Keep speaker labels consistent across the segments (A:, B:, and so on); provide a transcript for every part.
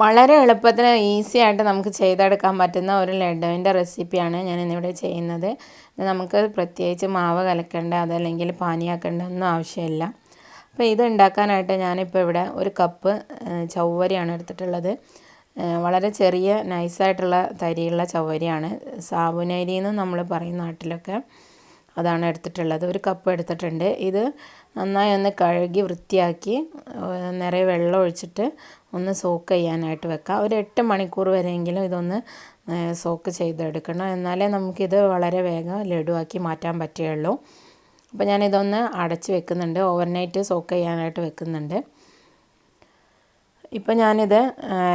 A: വളരെ എളുപ്പത്തിൽ ഈസി ആയിട്ട് നമുക്ക് ചെയ്തെടുക്കാൻ പറ്റുന്ന ഒരു ലഡുവിന്റെ റെസിപ്പിയാണ് ഞാൻ ഇന്നിവിടെ ചെയ്യുന്നത് നമുക്ക് പ്രത്യേകിച്ച് മാവ് കലക്കേണ്ട അതല്ലെങ്കിൽ പാനിയാക്കേണ്ട ഒന്നും ആവശ്യമില്ല. അപ്പോൾ ഇത് ഉണ്ടാക്കാനായിട്ട് ഞാനിപ്പോൾ ഇവിടെ ഒരു കപ്പ് ചവ്വരിയാണ് എടുത്തിട്ടുള്ളത്. വളരെ ചെറിയ നൈസായിട്ടുള്ള തരിയുള്ള ചവ്വരിയാണ്. സാബുനരി എന്ന് നമ്മൾ പറയും നാട്ടിലൊക്കെ. അതാണ് എടുത്തിട്ടുള്ളത്. ഒരു കപ്പ് എടുത്തിട്ടുണ്ട്. ഇത് നന്നായി ഒന്ന് കഴുകി വൃത്തിയാക്കി നിറയെ വെള്ളം ഒഴിച്ചിട്ട് ഒന്ന് സോക്ക് ചെയ്യാനായിട്ട് വെക്കാം. ഒരു എട്ട് മണിക്കൂർ വരെയെങ്കിലും ഇതൊന്ന് സോക്ക് ചെയ്തെടുക്കണം. എന്നാലേ നമുക്കിത് വളരെ വേഗം ലഡുവാക്കി മാറ്റാൻ പറ്റുകയുള്ളൂ. അപ്പോൾ ഞാനിതൊന്ന് അടച്ച് വെക്കുന്നുണ്ട്. ഓവർനൈറ്റ് സോക്ക് ചെയ്യാനായിട്ട് വെക്കുന്നുണ്ട്. ഇപ്പം ഞാനിത്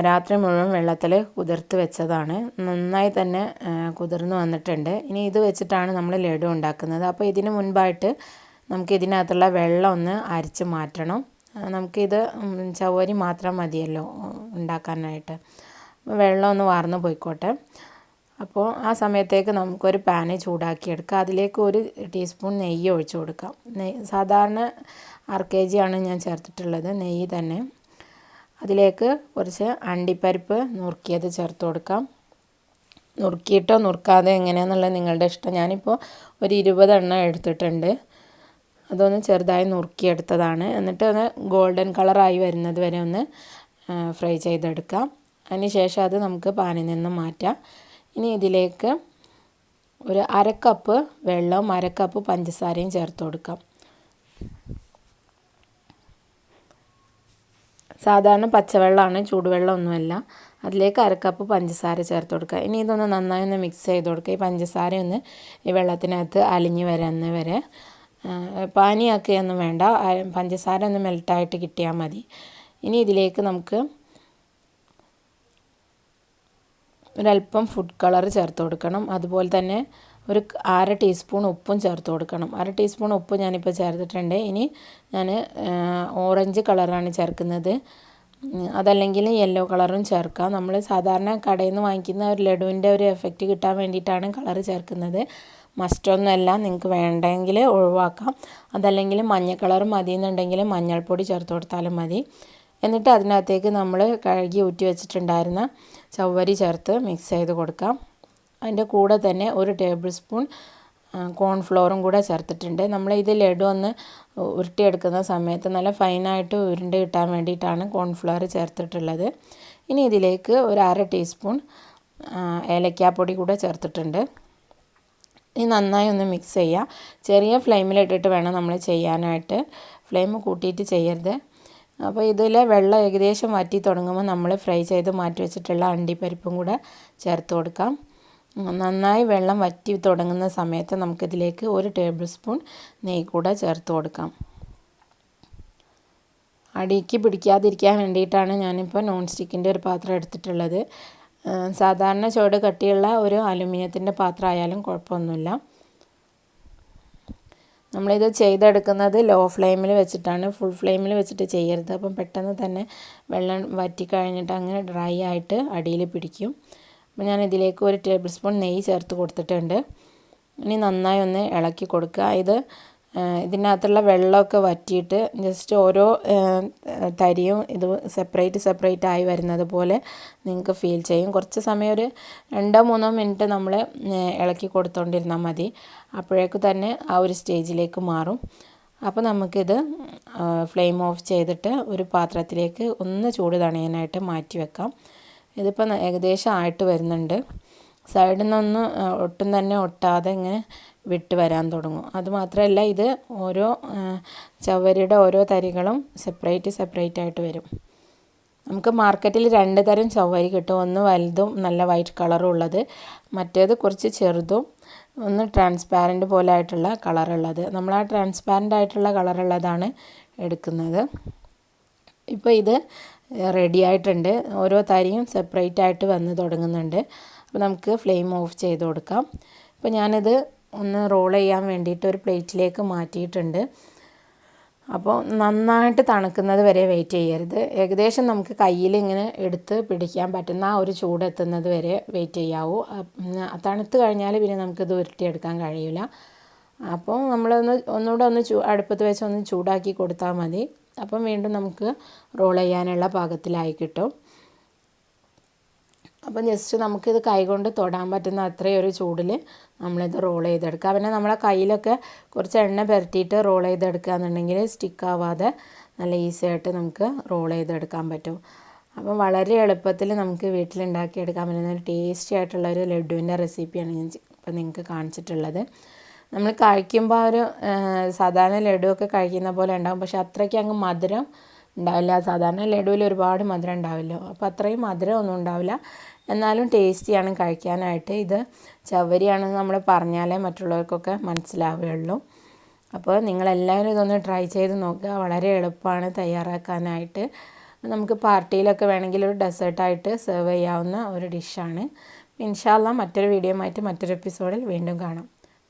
A: രാത്രി മുഴുവൻ വെള്ളത്തിൽ കുതിർത്ത് വെച്ചതാണ്. നന്നായി തന്നെ കുതിർന്ന് വന്നിട്ടുണ്ട്. ഇനി ഇത് വെച്ചിട്ടാണ് നമ്മൾ ലഡു ഉണ്ടാക്കുന്നത്. അപ്പോൾ ഇതിന് മുൻപായിട്ട് നമുക്ക് ഇതിനകത്തുള്ള വെള്ളം ഒന്ന് അരിച്ച് മാറ്റണം. നമുക്കിത് ചവരി മാത്രം മതിയല്ലോ ഉണ്ടാക്കാനായിട്ട്. വെള്ളം ഒന്ന് വാർന്ന് പോയിക്കോട്ടെ. അപ്പോൾ ആ സമയത്തേക്ക് നമുക്കൊരു പാന് ചൂടാക്കിയെടുക്കുക അതിലേക്ക് ഒരു ടീസ്പൂൺ നെയ്യ് ഒഴിച്ചു കൊടുക്കാം. നെയ്യ് സാധാരണ അര കെ ജിയാണ് ഞാൻ ചേർത്തിട്ടുള്ളത്. നെയ്യ് തന്നെ അതിലേക്ക് കുറച്ച് അണ്ടിപ്പരിപ്പ് നുറുക്കിയത് ചേർത്ത് കൊടുക്കാം. നുറുക്കിയിട്ടോ നുറുക്കാതെ എങ്ങനെയാണെന്നുള്ളത് നിങ്ങളുടെ ഇഷ്ടം. ഞാനിപ്പോൾ ഒരു ഇരുപതെണ്ണം എടുത്തിട്ടുണ്ട്. അതൊന്ന് ചെറുതായി നുറുക്കിയെടുത്തതാണ് എന്നിട്ട് ഒന്ന് ഗോൾഡൻ കളറായി വരുന്നത് വരെ ഒന്ന് ഫ്രൈ ചെയ്തെടുക്കാം. അതിന് ശേഷം അത് നമുക്ക് പാനിൽ നിന്ന് മാറ്റാം. ഇനി ഇതിലേക്ക് ഒരു അരക്കപ്പ് വെള്ളവും അരക്കപ്പ് പഞ്ചസാരയും ചേർത്ത് കൊടുക്കാം. സാധാരണ പച്ചവെള്ളമാണ് ചൂടുവെള്ളമൊന്നുമല്ല. അതിലേക്ക് അരക്കപ്പ് പഞ്ചസാര ചേർത്ത് കൊടുക്കുക. ഇനി ഇതൊന്ന് നന്നായി ഒന്ന് മിക്സ് ചെയ്ത് കൊടുക്കുക. ഈ പഞ്ചസാര ഒന്ന് ഈ വെള്ളത്തിനകത്ത് അലിഞ്ഞ് വരുന്ന വരെ പാനിയാക്കുകയൊന്നും വേണ്ട. പഞ്ചസാര ഒന്ന് മെൽട്ടായിട്ട് കിട്ടിയാൽ മതി. ഇനി ഇതിലേക്ക് നമുക്ക് ഒരല്പം ഫുഡ് കളർ ചേർത്ത് കൊടുക്കണം. അതുപോലെ തന്നെ ഒരു അര ടീസ്പൂൺ ഉപ്പും ചേർത്ത് കൊടുക്കണം. അര ടീസ്പൂൺ ഉപ്പ് ഞാനിപ്പോൾ ചേർത്തിട്ടുണ്ട്. ഇനി ഞാൻ ഓറഞ്ച് കളറാണ് ചേർക്കുന്നത്. അതല്ലെങ്കിൽ യെല്ലോ കളറും ചേർക്കാം. നമ്മൾ സാധാരണ കടയിൽ നിന്ന് വാങ്ങിക്കുന്ന ഒരു ലഡുവിന്റെ ഒരു എഫക്റ്റ് കിട്ടാൻ വേണ്ടിയിട്ടാണ് കളർ ചേർക്കുന്നത്. മസ്റ്റൊന്നുമല്ല നിങ്ങൾക്ക് വേണ്ടെങ്കിൽ ഒഴിവാക്കാം. അതല്ലെങ്കിൽ മഞ്ഞ കളർ മതി എന്നുണ്ടെങ്കിൽ മഞ്ഞൾപ്പൊടി ചേർത്ത് കൊടുത്താലും മതി. എന്നിട്ട് അതിനകത്തേക്ക് നമ്മൾ കഴുകി ഊറ്റി വെച്ചിട്ടുണ്ടായിരുന്ന ചവ്വരി ചേർത്ത് മിക്സ് ചെയ്ത് കൊടുക്കാം. അതിന്റെ കൂടെ തന്നെ ഒരു ടേബിൾ സ്പൂൺ കോൺഫ്ലോറും കൂടെ ചേർത്തിട്ടുണ്ട്. നമ്മൾ ഇത് ലഡു ഒന്ന് ഉരുട്ടിയെടുക്കുന്ന സമയത്ത് നല്ല ഫൈനായിട്ട് ഉരുണ്ട് കിട്ടാൻ വേണ്ടിയിട്ടാണ് കോൺഫ്ലോർ ചേർത്തിട്ടുള്ളത്. ഇനി ഇതിലേക്ക് ഒരു അര ടീസ്പൂൺ ഏലക്കാപ്പൊടി കൂടെ ചേർത്തിട്ടുണ്ട്. ഇനി നന്നായി ഒന്ന് മിക്സ് ചെയ്യുക ചെറിയ ഫ്ലെയിമിലിട്ടിട്ട് വേണം നമ്മൾ ചെയ്യാനായിട്ട്. ഫ്ലെയിം കൂട്ടിയിട്ട് ചെയ്യരുത്. അപ്പോൾ ഇതിൽ വെള്ളം ഏകദേശം വറ്റി തുടങ്ങുമ്പോൾ നമ്മൾ ഫ്രൈ ചെയ്ത് മാറ്റി വെച്ചിട്ടുള്ള അണ്ടിപ്പരിപ്പും കൂടെ ചേർത്ത് കൊടുക്കാം. നന്നായി വെള്ളം വറ്റി തുടങ്ങുന്ന സമയത്ത് നമുക്കിതിലേക്ക് ഒരു ടേബിൾ സ്പൂൺ നെയ്യ് കൂടെ ചേർത്ത് കൊടുക്കാം. അടിക്ക് പിടിക്കാതിരിക്കാൻ വേണ്ടിയിട്ടാണ് ഞാനിപ്പോൾ നോൺ സ്റ്റിക്കിന്റെ ഒരു പാത്രം എടുത്തിട്ടുള്ളത്. സാധാരണ ചുവട് കട്ടിയുള്ള ഒരു അലുമിനിയത്തിന്റെ പാത്രം ആയാലും കുഴപ്പമൊന്നുമില്ല. നമ്മളിത് ചെയ്തെടുക്കുന്നത് ലോ ഫ്ലെയിമിൽ വെച്ചിട്ടാണ്. ഫുൾ ഫ്ലെയിമിൽ വെച്ചിട്ട് ചെയ്യരുത്. അപ്പം പെട്ടെന്ന് തന്നെ വെള്ളം വറ്റി കഴിഞ്ഞിട്ട് അങ്ങനെ ഡ്രൈ ആയിട്ട് അടിയിൽ പിടിക്കും. അപ്പോൾ ഞാൻ ഇതിലേക്ക് ഒരു ടേബിൾ സ്പൂൺ നെയ്യ് ചേർത്ത് കൊടുത്തിട്ടുണ്ട്. ഇനി നന്നായി ഒന്ന് ഇളക്കി കൊടുക്കുക. ഇത് ഇതിനകത്തുള്ള വെള്ളമൊക്കെ വറ്റിയിട്ട് ജസ്റ്റ് ഓരോ തരിയും ഇത് സെപ്പറേറ്റ് സെപ്പറേറ്റ് ആയി വരുന്നത് പോലെ നിങ്ങൾക്ക് ഫീൽ ചെയ്യും. കുറച്ച് സമയം ഒരു രണ്ടോ മൂന്നോ മിനിറ്റ് നമ്മൾ ഇളക്കി കൊടുത്തുകൊണ്ടിരുന്നാൽ മതി. അപ്പോഴേക്ക് തന്നെ ആ ഒരു സ്റ്റേജിലേക്ക് മാറും. അപ്പോൾ നമുക്കിത് ഫ്ലെയിം ഓഫ് ചെയ്തിട്ട് ഒരു പാത്രത്തിലേക്ക് ഒന്ന് ചൂട് തണിയാനായിട്ട് മാറ്റി വെക്കാം. ഇതിപ്പോൾ ഏകദേശം ആയിട്ട് വരുന്നുണ്ട്. സൈഡിൽ നിന്നൊന്നും ഒട്ടും തന്നെ ഒട്ടാതെ ഇങ്ങനെ വിട്ട് വരാൻ തുടങ്ങും. അതുമാത്രമല്ല ഇത് ഓരോ ചവരിയുടെ ഓരോ തരികളും സെപ്പറേറ്റ് സെപ്പറേറ്റ് ആയിട്ട് വരും. നമുക്ക് മാർക്കറ്റിൽ രണ്ട് തരം ചവ്വരി കിട്ടും. ഒന്ന് വലുതും നല്ല വൈറ്റ് കളറും ഉള്ളത്. മറ്റേത് കുറച്ച് ചെറുതും ഒന്ന് ട്രാൻസ്പാരന്റ് പോലെ ആയിട്ടുള്ള കളറുള്ളത് നമ്മൾ ആ ട്രാൻസ്പാരന്റ് ആയിട്ടുള്ള കളറുള്ളതാണ് എടുക്കുന്നത്. ഇപ്പോൾ ഇത് റെഡി ആയിട്ടുണ്ട്. ഓരോ തരിയും സെപ്പറേറ്റ് ആയിട്ട് വന്ന് തുടങ്ങുന്നുണ്ട്. അപ്പോൾ നമുക്ക് ഫ്ലെയിം ഓഫ് ചെയ്ത് കൊടുക്കാം. ഇപ്പോൾ ഞാനിത് ഒന്ന് റോൾ ചെയ്യാൻ വേണ്ടിയിട്ട് ഒരു പ്ലേറ്റിലേക്ക് മാറ്റിയിട്ടുണ്ട്. അപ്പോൾ നന്നായിട്ട് തണുക്കുന്നത് വരെ വെയിറ്റ് ചെയ്യരുത്. ഏകദേശം നമുക്ക് കയ്യിൽ ഇങ്ങനെ എടുത്ത് പിടിക്കാൻ പറ്റുന്ന ആ ഒരു ചൂട് എത്തുന്നത് വരെ വെയിറ്റ് ചെയ്യാവൂ. തണുത്ത് കഴിഞ്ഞാൽ പിന്നെ നമുക്കിത് ഉരുട്ടിയെടുക്കാൻ കഴിയില്ല അപ്പോൾ നമ്മളൊന്ന് ഒന്നുകൂടെ ഒന്ന് ചൂ അടുപ്പത്ത് വെച്ച് ഒന്ന് ചൂടാക്കി കൊടുത്താൽ മതി. അപ്പം വീണ്ടും നമുക്ക് റോൾ ചെയ്യാനുള്ള പാകത്തിലായി കിട്ടും. അപ്പം ജസ്റ്റ് നമുക്കിത് കൈകൊണ്ട് തൊടാൻ പറ്റുന്ന അത്രയും ഒരു ചൂടിൽ നമ്മളിത് റോൾ ചെയ്തെടുക്കുക. പിന്നെ നമ്മളെ കയ്യിലൊക്കെ കുറച്ച് എണ്ണ പുരട്ടിയിട്ട് റോൾ ചെയ്തെടുക്കുക എന്നുണ്ടെങ്കിൽ സ്റ്റിക്ക് ആവാതെ നല്ല ഈസി ആയിട്ട് നമുക്ക് റോൾ ചെയ്തെടുക്കാൻ പറ്റും. അപ്പം വളരെ എളുപ്പത്തിൽ നമുക്ക് വീട്ടിലുണ്ടാക്കിയെടുക്കാൻ പറ്റുന്ന ഒരു ടേസ്റ്റി ആയിട്ടുള്ള ഒരു ലഡുവിന്റെ റെസിപ്പിയാണ് ഞാൻ ഇപ്പം നിങ്ങൾക്ക് കാണിച്ചിട്ടുള്ളത്. നമ്മൾ കഴിക്കുമ്പോൾ ആ ഒരു സാധാരണ ലഡുവൊക്കെ കഴിക്കുന്ന പോലെ ഉണ്ടാകും പക്ഷെ അത്രയ്ക്ക് അങ്ങ് മധുരം ഉണ്ടാവില്ല. സാധാരണ ലഡുവിൽ ഒരുപാട് മധുരം ഉണ്ടാവില്ലോ. അപ്പോൾ അത്രയും മധുരം ഒന്നും ഉണ്ടാവില്ല. എന്നാലും ടേസ്റ്റിയാണ് കഴിക്കാനായിട്ട് ഇത് ചവരിയാണെന്ന് നമ്മൾ പറഞ്ഞാലേ മറ്റുള്ളവർക്കൊക്കെ മനസ്സിലാവുകയുള്ളൂ. അപ്പോൾ നിങ്ങളെല്ലാവരും ഇതൊന്ന് ട്രൈ ചെയ്ത് നോക്കുക. വളരെ എളുപ്പമാണ് തയ്യാറാക്കാനായിട്ട്. നമുക്ക് പാർട്ടിയിലൊക്കെ വേണമെങ്കിൽ ഒരു ഡെസേർട്ടായിട്ട് സെർവ് ചെയ്യാവുന്ന ഒരു ഡിഷാണ്. ഇൻഷാല്ല മറ്റൊരു വീഡിയോ ആയിട്ട് മറ്റൊരു എപ്പിസോഡിൽ വീണ്ടും കാണാം.